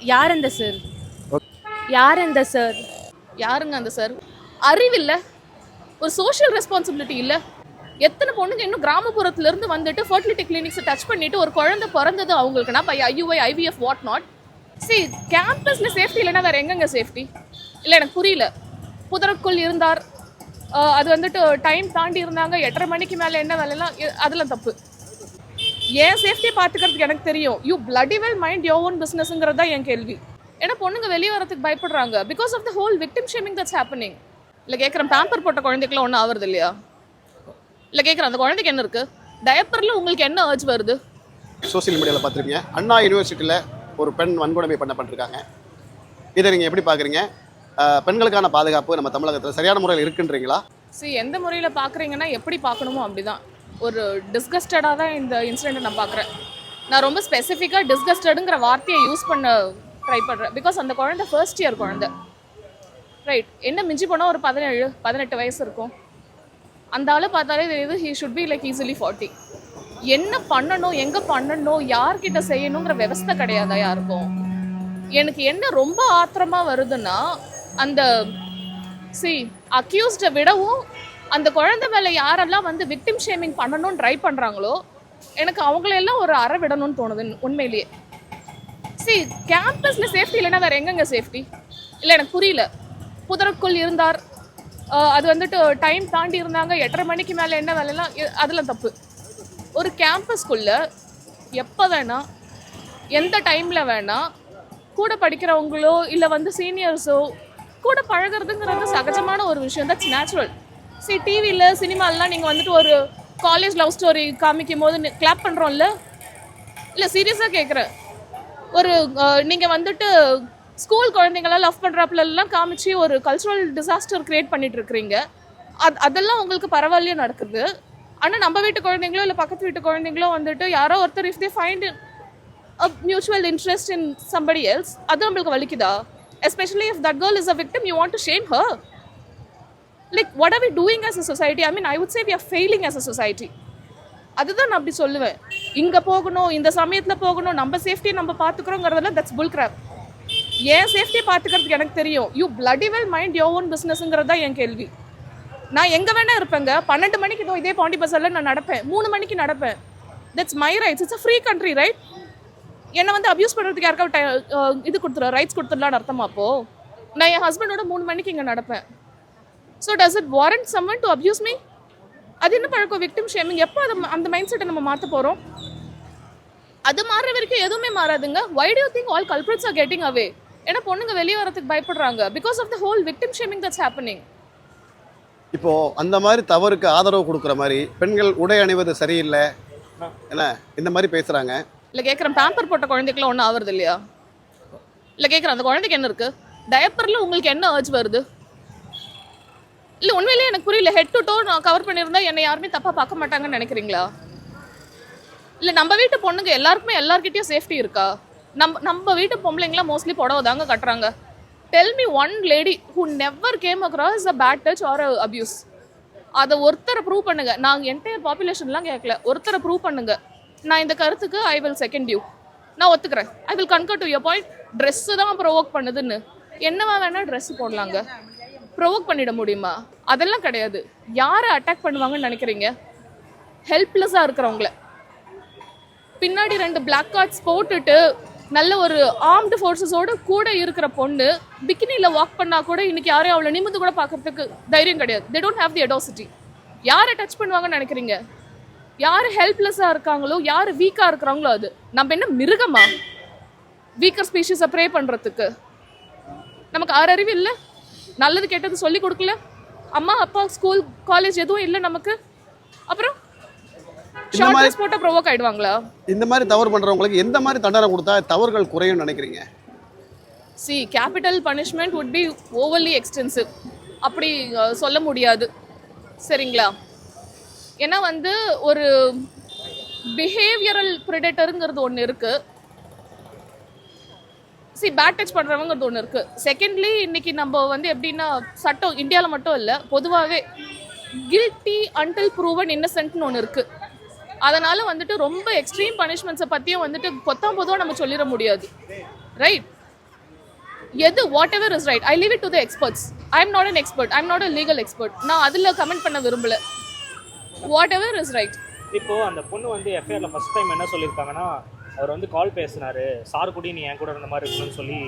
யார் அந்த சார் யார் அந்த சார் யாருங்க அந்த சார் அறிவில்ல ஒரு சோஷியல் ரெஸ்பான்சிபிலிட்டி இல்ல. எத்தனை பொண்ணுங்க இன்னும் கிராமப்புறத்துல இருந்து வந்துட்டு ஃபர்டிலிட்டி கிளினிக்ஸ் டச் பண்ணிட்டு ஒரு குழந்தை பிறந்தது அவங்களுக்குனா by IUI IVF what not see கேம்பஸ்ல safety இல்லைன்னா வேற எங்கங்க சேஃப்டி இல்லை எனக்கு புரியல. புதருக்குள் இருந்தார். அது வந்துட்டு டைம் தாண்டி இருந்தாங்க. எட்டரை மணிக்கு மேலே என்ன வேலைலாம் அதெல்லாம் தப்பு. என் சேஃப்டியை பார்த்துக்கிறதுக்கு எனக்கு தெரியும். You bloody well mind your own பிஸ்னஸ்ங்கிறது தான் என் கேள்வி. ஏன்னா பொண்ணுங்க வெளியே வரதுக்கு பயப்படுறாங்க. Because of the whole victim shaming that's happening இல்லை கேட்குறேன் பேம்பர் போட்ட குழந்தைக்குலாம் ஒன்றும் ஆகுறது இல்லையா? இல்லை கேட்குறேன் அந்த குழந்தைக்கு என்ன இருக்குது டயப்பரில் உங்களுக்கு என்ன அர்ஜ் வருது? சோஷியல் மீடியாவில் பார்த்துருக்கீங்க அண்ணா யூனிவர்சிட்டியில் ஒரு பெண் வன்கொடுமை பண்ணப்பட்டிருக்காங்க இதை நீங்கள் எப்படி பார்க்குறீங்க? பெண்களுக்கான பாதுகாப்பு நம்ம தமிழகத்தில் சரியான முறையில் இருக்குன்றீங்களா? See எந்த முறையில் பார்க்குறீங்கன்னா எப்படி பார்க்கணுமோ அப்படிதான். ஒரு டிஸ்கஸ்டடாக தான் இந்த இன்சிடெண்ட்டை நான் பார்க்குறேன். நான் ரொம்ப ஸ்பெசிஃபிக்காக டிஸ்கஸ்டடுங்கிற வார்த்தையை யூஸ் பண்ண ட்ரை பண்ணுறேன் பிகாஸ் அந்த குழந்தை ஃபர்ஸ்ட் இயர் குழந்தை. ரைட் என்ன மிஞ்சி போனால் ஒரு பதினேழு பதினெட்டு வயசு இருக்கும். அந்த ஆள் பார்த்தாலே தெரியுது he should be like easily forty என்ன பண்ணணும் எங்கே பண்ணணும் யார்கிட்ட செய்யணுங்கிற விவஸ்தை கிடையாதா யாருக்கும்? எனக்கு என்ன ரொம்ப ஆத்திரமா வருதுன்னா அந்த சி அக்யூஸ்டை விடவும் அந்த குழந்தை மேலே யாரெல்லாம் வந்து விக்டிம் ஷேமிங் பண்ணணும்னு ட்ரை பண்ணுறாங்களோ எனக்கு அவங்களெல்லாம் ஒரு அற விடணும்னு தோணுது உண்மையிலேயே. சரி கேம்பஸில் சேஃப்டி இல்லைன்னா வேறு எங்கெங்க சேஃப்டி இல்லை எனக்கு புரியல. புதருக்குள் இருந்தார். அது வந்துட்டு டைம் தாண்டி இருந்தாங்க. எட்டரை மணிக்கு மேலே என்ன வேலைலாம் அதெல்லாம் தப்பு. ஒரு கேம்பஸ்குள்ள எப்போ வேணால் எந்த டைமில் வேணால் கூட படிக்கிறவங்களோ இல்லை வந்து சீனியர்ஸோ கூட பழகுறதுங்கிறது சகஜமான ஒரு விஷயம். தட்ஸ் நேச்சுரல் சரி டிவியில் சினிமாலலாம் நீங்கள் வந்துட்டு ஒரு காலேஜ் லவ் ஸ்டோரி காமிக்கும் போது கிளாப் பண்ணுறோம்ல இல்லை சீரியஸாக கேட்குறேன் ஒரு நீங்கள் வந்துட்டு ஸ்கூல் குழந்தைங்களாம் லவ் பண்ணுறாப்புலலாம் காமிச்சு ஒரு கல்ச்சுரல் டிசாஸ்டர் கிரியேட் பண்ணிட்டு இருக்கிறீங்க அது அதெல்லாம் உங்களுக்கு பரவாயில்லையே நடக்குது? ஆனால் நம்ம வீட்டு குழந்தைங்களோ இல்லை பக்கத்து வீட்டு குழந்தைங்களோ வந்துட்டு யாரோ ஒருத்தர் if they find mutual interest in somebody else அது நம்மளுக்கு வலிக்குதா? Especially if that girl is a victim you want to shame her like what are we doing as a society I mean I would say we are failing as a society அதுதான் நான் அப்படி சொல்லுவேன். இங்கே போகணும் இந்த சமயத்தில் போகணும் நம்ம சேஃப்டியை நம்ம பார்த்துக்கிறோங்கிறதெல்லாம் தட்ஸ் புல் கிராப் என் சேஃப்டியை பார்த்துக்கிறதுக்கு எனக்கு தெரியும். You bloody well mind your own பிஸ்னஸ்ங்கிறது தான் என் கேள்வி. நான் எங்கே வேணால் இருப்பேங்க. பன்னெண்டு மணிக்கு இதோ இதே பாண்டி பஸ்ஸில் நான் நடப்பேன். மூணு மணிக்கு நடப்பேன். That's my rights it's a free country right என்னை வந்து அப்யூஸ் பண்ணுறதுக்கு யாருக்காவது இது கொடுத்துரு ரைட்ஸ் கொடுத்துடலான்னு அர்த்தமா அப்போது நான் என் ஹஸ்பண்டோட மூணு மணிக்கு இங்கே நடப்பேன். So does it warrant someone to abuse me அது என்ன பழக்கம்? விக்டிம் ஷேமிங் எப்போ அதை அந்த மைண்ட் செட்டை நம்ம மாற்ற போகிறோம் அது மாறுற வரைக்கும் எதுவுமே மாறாதுங்க. Why do you think all culprits are getting away ஏன்னா பொண்ணுங்க வெளியே வரதுக்கு பயப்படுறாங்க. Because of the whole victim shaming that's happening இப்போ அந்த மாதிரி தவறுக்கு ஆதரவு கொடுக்குற மாதிரி பெண்கள் உடை அணிவது சரியில்லை. என்ன? இந்த மாதிரி பேசுகிறாங்க இல்லை கேட்குறேன் பேம்பர் போட்ட குழந்தைக்குலாம் ஒன்றும் ஆகுறது இல்லையா இல்லை கேட்குறேன் அந்த குழந்தைக்கு என்ன இருக்குது டயப்பரில் உங்களுக்கு என்ன அர்ஜ் வருது? இல்லை உண்மையிலேயே எனக்கு புரியல. ஹெட் டு டோ நான் கவர் பண்ணியிருந்தா என்னை யாருமே தப்பாக பார்க்க மாட்டாங்கன்னு நினைக்கிறீங்களா? இல்லை நம்ம வீட்டு பொண்ணுங்க எல்லாருக்குமே எல்லார்கிட்டயும் சேஃப்டி இருக்கா? நம்ம நம்ம வீட்டு பொம்பளைங்களாம் மோஸ்ட்லி புடவை தாங்க கட்டுறாங்க. Tell me one lady who never came across a bad touch or abuse அதை ஒருத்தரை ப்ரூவ் பண்ணுங்க. நாங்கள் என்டையர் பாப்புலேஷன்லாம் கேட்கல ஒருத்தரை ப்ரூவ் பண்ணுங்க. நான் இந்த கருத்துக்கு ஐ வில் செகண்ட் யூ நான் ஒத்துக்கிறேன். I will concur to your point dress தான் ப்ரொவோக் பண்ணுதுன்னு. என்னவா வேணால் ட்ரெஸ்ஸு போடலாங்க. ப்ரொவோக் பண்ணிட முடியுமா? அதெல்லாம் கிடையாது. யாரை அட்டாக் பண்ணுவாங்கன்னு நினைக்கிறீங்க? ஹெல்ப்லெஸ்ஸாக இருக்கிறவங்கள. பின்னாடி ரெண்டு பிளாக் கார்ட்ஸ் போட்டுட்டு நல்ல ஒரு ஆர்ம்டு ஃபோர்ஸஸோட கூட இருக்கிற பொண்ணு பிக்கினியில் வாக் பண்ணால் கூட இன்றைக்கி யாரையும் அவளை நிமிந்து கூட பார்க்கறதுக்கு தைரியம் கிடையாது. They don't have the audacity யாரை டச் பண்ணுவாங்கன்னு நினைக்கிறீங்க? யார் ஹெல்ப்லெஸ்ஸாக இருக்காங்களோ யார் வீக்காக இருக்கிறாங்களோ அது. நம்ம என்ன மிருகமா? வீக்கர் ஸ்பீஷீஸை ப்ரே பண்ணுறதுக்கு நமக்கு ஆறு அறிவு இல்லை? நல்லது கெட்டது சொல்லி கொடுக்கல. அம்மா அப்பா ஸ்கூல் காலேஜ் எதுவும் இல்லை நமக்கு. அப்புறம் ஷார்ட் ட்ரெஸ் போட்டால் ப்ரொவோக் ஆயிடுவாங்களா? இந்த மாதிரி தவறு பண்ணுறவங்களுக்கு எந்த மாதிரி தண்டனை கொடுத்தா தவறுகள் குறையும்னு நினைக்கிறீங்க? See capital punishment would be overly extensive அப்படி சொல்ல முடியாது. சரிங்களா? ஏன்னா வந்து ஒரு பிஹேவியரல் ப்ரிடேட்டருங்கிறது ஒன்று இருக்கு. சி பேட் டச் பண்ணுறவங்கிறது ஒன்று இருக்குது செகண்ட்லி இன்னைக்கு நம்ம வந்து எப்படின்னா சட்டம் இந்தியாவில் மட்டும் இல்லை பொதுவாகவே கில்ட்டி அன்டில் ப்ரூவன் இன்னசென்ட்னு ஒன்று இருக்குது அதனால் வந்துட்டு ரொம்ப எக்ஸ்ட்ரீம் பனிஷ்மெண்ட்ஸை பற்றியும் வந்துட்டு கொத்தாம் பொதுவாக நம்ம சொல்லிட முடியாது. ரைட் எது whatever is right I leave it to the experts I am not an expert I am not a legal expert நான் அதில் கமெண்ட் பண்ண விரும்பல. வாட் எவர் இஸ் ரைட் இப்போ அந்த பொண்ணு வந்து எஃப்ஐஆர்ல ஃபர்ஸ்ட் டைம் என்ன சொல்லியிருக்காங்கன்னா அவர் வந்து கால் பேசினாரு. சார் கூட நீ என் கூட இருந்த மாதிரி இருக்கணும்னு சொல்லி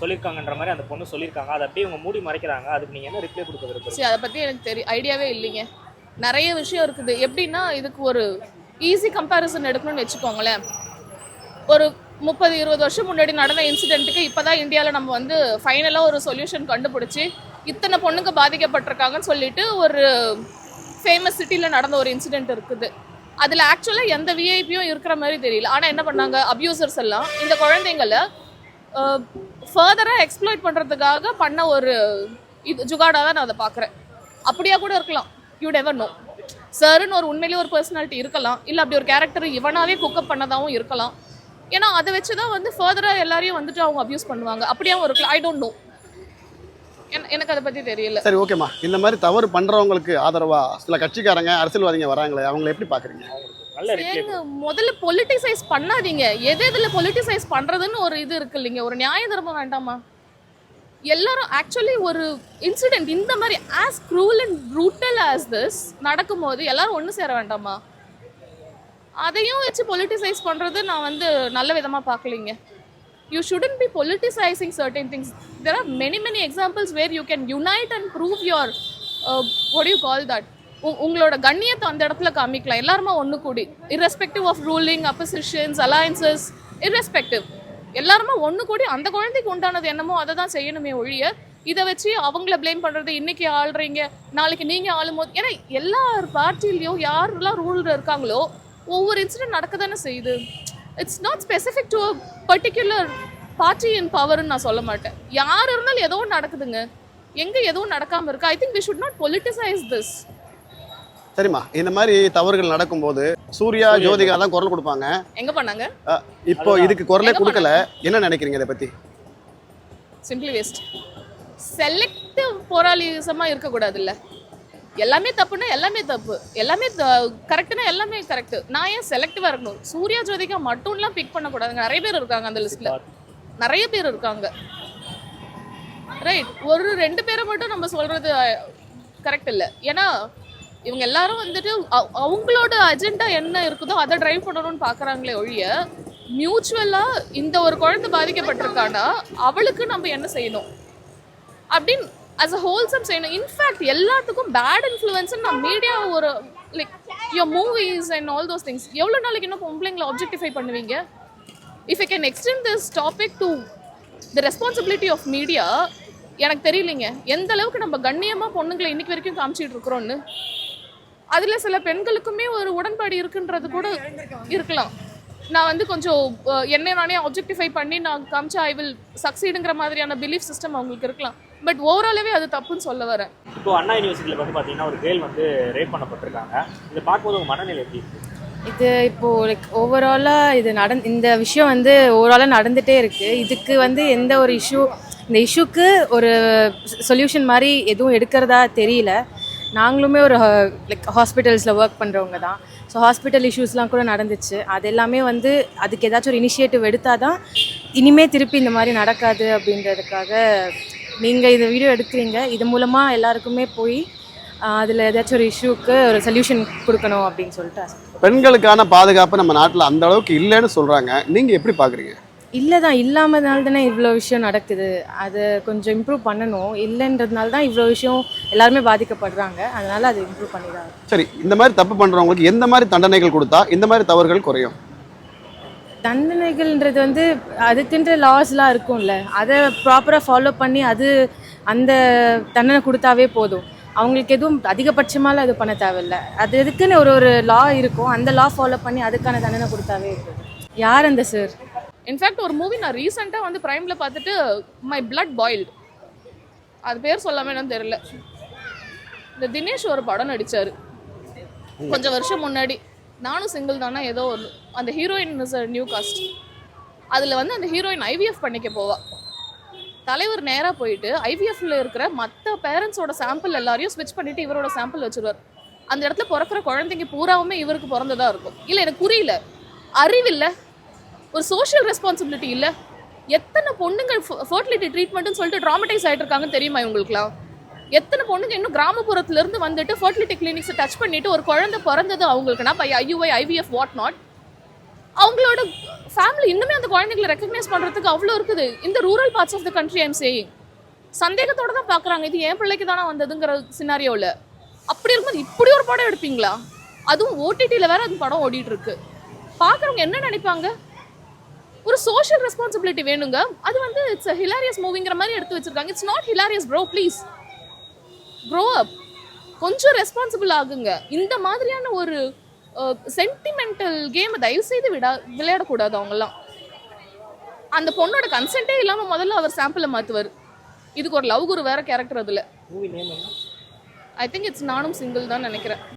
சொல்லியிருக்காங்கன்ற மாதிரி அந்த பொண்ணு சொல்லியிருக்காங்க அதை அப்படியே இவங்க மூடி மறைக்கிறாங்க. அதுக்கு நீங்க என்ன ரிப்ளை கொடுக்க விரும்புறீங்க? சரி அதை பற்றி எனக்கு தெரியும் ஐடியாவே இல்லைங்க. நிறைய விஷயம் இருக்குது. எப்படின்னா இதுக்கு ஒரு ஈஸி கம்பேரிசன் எடுக்கணும்னு வச்சுக்கோங்களேன். ஒரு முப்பது இருபது வருஷம் முன்னாடி நடந்த இன்சிடென்ட்டுக்கு இப்போ தான் இந்தியாவில் நம்ம வந்து ஃபைனலாக ஒரு சொல்யூஷன் கண்டுபிடிச்சி இத்தனை பொண்ணுங்க பாதிக்கப்பட்டிருக்காங்கன்னு சொல்லிட்டு ஒரு ஃபேமஸ் சிட்டியில் நடந்த ஒரு இன்சிடென்ட் இருக்குது. அதில் ஆக்சுவலாக எந்த விஐபியும் இருக்கிற மாதிரி தெரியல. ஆனால் என்ன பண்ணாங்க? அப்யூசர்ஸ் எல்லாம் இந்த குழந்தைங்களை ஃபர்தராக எக்ஸ்ப்ளோய்ட் பண்ணுறதுக்காக பண்ண ஒரு இது ஜுகாடாக தான் நான் அதை பார்க்குறேன். அப்படியா கூட இருக்கலாம். யூ எவர் நோ சாருன்னு ஒரு உண்மையிலேயே ஒரு பர்சனாலிட்டி இருக்கலாம். இல்லை அப்படி ஒரு கேரக்டர் இவனாவே குக்கப் பண்ணதாகவும் இருக்கலாம். ஏன்னா அதை வச்சு தான் வந்து ஃபர்தராக எல்லாரையும் வந்துட்டு அவங்க அப்யூஸ் பண்ணுவாங்க. அப்படியாவும் இருக்கலாம். ஐ டோன்ட் நோ எனக்கு அதை பற்றி தெரியல. சரி ஓகேம்மா. இந்த மாதிரி தவறு பண்றவங்களுக்கு ஆதரவா? சில கட்சிக்காரங்க அரசியல்வாதிங்க வராங்களே அவங்களை எப்படி ரிப்ளை ஏங்க முதல்ல பொலிட்டிசைஸ் பண்ணாதீங்க. எது எதுல பொலிட்டிசைஸ் பண்றதுன்னு ஒரு இது இருக்கு இல்லைங்க. ஒரு நியாய தர்மம் வேண்டாமா? எல்லாரும் ஆக்சுவலி ஒரு இன்சிடென்ட் இந்த மாதிரி as cruel and brutal as this நடக்கும்போது எல்லாரும் ஒன்று சேர வேண்டாமா? அதையும் வச்சு பொலிட்டிசைஸ் பண்றது நான் வந்து நல்ல விதமா பார்க்கலைங்க you shouldn't be politicising certain things there are many many examples where you can unite and prove your what you call that உங்களோட கண்ணியத்தை அந்த இடத்துல காமிக்கலாம். எல்லாருமே ஒன்று கூடி. Irrespective of ruling oppositions alliances irrespective. எல்லாருமே ஒன்று கூடி அந்த குழந்தைக்கு உண்டானது என்னமோ அதை தான் செய்யணுமே ஒழிய இதை வச்சு அவங்கள ப்ளேம் பண்ணுறது இன்னைக்கு ஆள்றீங்க நாளைக்கு நீங்கள் ஆளும்போது ஏன்னா எல்லா பார்ட்டிலையும் யாரெல்லாம் ரூலில் இருக்காங்களோ ஒவ்வொரு இன்சிடென்ட் நடக்க தானே செய்யுது. It's not specific to particular party in பவர்னு நான் சொல்ல மாட்டேன். யார் இருந்தாலும் ஏதோ ஒன்று நடக்குதுங்க. எங்கே எதுவும் நடக்காமல் இருக்கு. I think we should not politicise this சரிம்மா இந்த மாதிரி தவறுகள் நடக்கும்போது சூர்யா ஜோதிகா தான் குரல் கொடுப்பாங்க. எங்கே பண்ணாங்க? இப்போ இதுக்கு குரலே கொடுக்கல. என்ன நினைக்கிறீங்க இதை பத்தி? சிம்பிளி வேஸ்ட் செலக்டிவ் போராளிசமாக இருக்கக்கூடாதுல்ல. எல்லாமே தப்புன்னா எல்லாமே தப்பு. எல்லாமே கரெக்டுனா எல்லாமே கரெக்ட் நான் ஏன் செலக்டிவாக இருக்கணும்? சூர்யா ஜோதிகா மட்டும்லாம் பிக் பண்ணக்கூடாதுங்க. நிறைய பேர் இருக்காங்க அந்த லிஸ்ட்டில் நிறைய பேர் இருக்காங்க. ரைட் ஒரு ரெண்டு பேரை மட்டும் நம்ம சொல்கிறது கரெக்ட் இல்லை. ஏன்னா இவங்க எல்லாரும் வந்துட்டு அவங்களோட அஜெண்டா என்ன இருக்குதோ அதை ட்ரைவ் பண்ணணும்னு பார்க்குறாங்களே ஒழிய மியூச்சுவலாக இந்த ஒரு குழந்தை பாதிக்கப்பட்டிருக்கானா அவளுக்கு நம்ம என்ன செய்யணும்? அப்படின்னு அஸ் அ ஹோல்சம் செய்யணும் இன்ஃபேக்ட் எல்லாத்துக்கும் பேட் இன்ஃப்ளூயன்ஸ் நான் மீடியா ஒரு like your movies and all those things எவ்வளோ நாளைக்கு இன்னும் பொம்பளைங்களை ஆப்ஜெக்டிஃபை பண்ணுவீங்க? If I can extend this topic to the responsibility of media எனக்கு தெரியலைங்க. எந்த அளவுக்கு நம்ம கண்ணியமாக பொண்ணுங்களை இன்னைக்கு வரைக்கும் காமிச்சிட்டு இருக்கிறோன்னு அதில் சில பெண்களுக்குமே ஒரு உடன்பாடு இருக்குன்றது கூட இருக்கலாம். நான் வந்து கொஞ்சம் என்னை நானே ஆப்ஜெக்டிஃபை பண்ணி நான் காமிச்சா ஐ வில் சக்சீடுங்கிற மாதிரியான பிலீஃப் சிஸ்டம் அவங்களுக்கு இருக்கலாம். பட் ஓவராலாவே அது தப்புன்னு சொல்ல வரேன். இப்போ அண்ணா யூனிவர்சிட்டியில் வந்து பார்த்தீங்கன்னா ஒரு கேர்ள் வந்து ரேப் பண்ணப்பட்டிருக்காங்க. இதை பார்க்கும்போது உங்க மனநிலை எப்படி இருக்கு? இது இப்போது லைக் ஓவராலாக இது நடந் இந்த விஷயம் வந்து ஓவராலாக நடந்துகிட்டே இருக்குது இதுக்கு வந்து எந்த ஒரு இஷ்யூ இந்த இஷ்யூக்கு ஒரு சொல்யூஷன் மாதிரி எதுவும் எடுக்கிறதா தெரியல. நாங்களுமே ஒரு லைக் ஹாஸ்பிட்டல்ஸில் ஒர்க் பண்ணுறவங்க தான். ஸோ ஹாஸ்பிட்டல் இஷ்யூஸ்லாம் கூட நடந்துச்சு. அது எல்லாமே வந்து அதுக்கு ஏதாச்சும் ஒரு இனிஷியேட்டிவ் எடுத்தால் தான் இனிமே திருப்பி இந்த மாதிரி நடக்காது அப்படின்றதுக்காக நீங்கள் இந்த வீடியோ எடுக்கிறீங்க இது மூலமாக எல்லாருக்குமே போய் அதில் ஏதாச்சும் ஒரு இஷ்யூக்கு ஒரு சொல்யூஷன் கொடுக்கணும் அப்படின்னு சொல்லிட்டு பெண்களுக்கான பாதுகாப்பு நம்ம நாட்டில் அந்த அளவுக்கு இல்லைன்னு சொல்றாங்க. நீங்க எப்படி பாக்குறீங்க? இல்லை தான் இல்லாமனால தானே இவ்வளோ விஷயம் நடக்குது. அதை கொஞ்சம் இம்ப்ரூவ் பண்ணணும். இல்லைன்றதுனால தான் இவ்வளோ விஷயம் எல்லாருமே பாதிக்கப்படுறாங்க. அதனால அதை இம்ப்ரூவ் பண்ணிதான் சரி இந்த மாதிரி தப்பு பண்றவங்களுக்கு எந்த மாதிரி தண்டனைகள் கொடுத்தா இந்த மாதிரி தவறுகள் குறையும்? தண்டனைகள்ன்றது வந்து அதுக்குன்ற லாஸ்லாம் இருக்கும்ல. அதை ப்ராப்பராக ஃபாலோ பண்ணி அது அந்த தண்டனை கொடுத்தாவே போதும். அவங்களுக்கு எதுவும் அதிகபட்சமாலாம் இது பண்ண தேவையில்ல. அது எதுக்குன்னு ஒரு ஒரு லா இருக்கும். அந்த லா ஃபாலோ பண்ணி அதுக்கான தண்டனை கொடுத்தாவே போதும். யார் அந்த சார் இன்ஃபேக்ட் ஒரு மூவி நான் ரீசெண்டாக வந்து ப்ரைமில் பார்த்துட்டு மை பிளட் பாயில்டு அது பேர் சொல்லாமல் என்னன்னு தெரியல. இந்த தினேஷ் ஒரு படம் நடித்தார் கொஞ்சம் வருஷம் முன்னாடி. நானும் சிங்கிள் தானே ஏதோ ஒரு அந்த ஹீரோயின் இஸ் நியூ காஸ்ட் அதில் வந்து அந்த ஹீரோயின் ஐவிஎஃப் பண்ணிக்க போவா. தலைவர் நேராக போயிட்டு ஐவிஎஃப்ல இருக்கிற மற்ற பேரண்ட்ஸோட சாம்பிள் எல்லாரையும் ஸ்விட்ச் பண்ணிட்டு இவரோட சாம்பிள் வச்சுருவார். அந்த இடத்துல பிறக்கிற குழந்தைங்க பூராவுமே இவருக்கு பிறந்ததாக இருக்கும். இல்லை எனக்கு புரியல. அறிவில்லை ஒரு சோஷியல் ரெஸ்பான்சிபிலிட்டி இல்லை. எத்தனை பொண்ணுங்க ஃபர்டிலிட்டி ட்ரீட்மெண்ட்னு சொல்லிட்டு ட்ராமடைஸ் ஆகிட்டு இருக்காங்கன்னு தெரியுமா இவங்களுக்குலாம் எத்தனை பொண்ணுங்க இன்னும் கிராமப்புறத்துல இருந்து வந்துட்டு ஃபர்டிலிட்டி கிளினிக்ஸை டச் பண்ணிட்டு ஒரு குழந்தை பிறந்தது அவங்களுக்குன்னா by IUI IVF what not அவங்களோட ஃபேமிலி இன்னுமே அந்த குழந்தைங்களை ரெக்கக்னைஸ் பண்றதுக்கு அவ்வளோ இருக்குது. இந்த rural parts of the country I'm saying சந்தேகத்தோட தான் பார்க்குறாங்க. இது என் பிள்ளைக்கு தானே வந்ததுங்கிற சினாரியோவில் அப்படி இருக்கும்போது இப்படி ஒரு படம் எடுப்பீங்களா? அதுவும் ஓடிடியில் வேற அந்த படம் ஓடிட்டு இருக்கு பார்க்குறவங்க என்ன நினைப்பாங்க? ஒரு சோஷியல் ரெஸ்பான்சிபிலிட்டி வேணுங்க. அது வந்து இட்ஸ் ஹிலாரியஸ் மூவிங்கிற மாதிரி எடுத்து வச்சிருக்காங்க. It's not hilarious bro please grow up கொஞ்சம் ரெஸ்பான்சிபிள் ஆகுங்க. இந்த மாதிரியான ஒரு சென்டிமெண்டல் கேமை தயவு செய்து விடா விளையாடக்கூடாது அவங்கெல்லாம். அந்த பொண்ணோட கன்சென்ட்டே இல்லாமல் முதல்ல அவர் சாம்பிளை மாற்றுவார் இதுக்கு ஒரு லவ் குரு வேற கேரக்டர் அதில். ஐ திங்க் இட்ஸ் நானும் சிங்கிள் தான் நினைக்கிறேன்.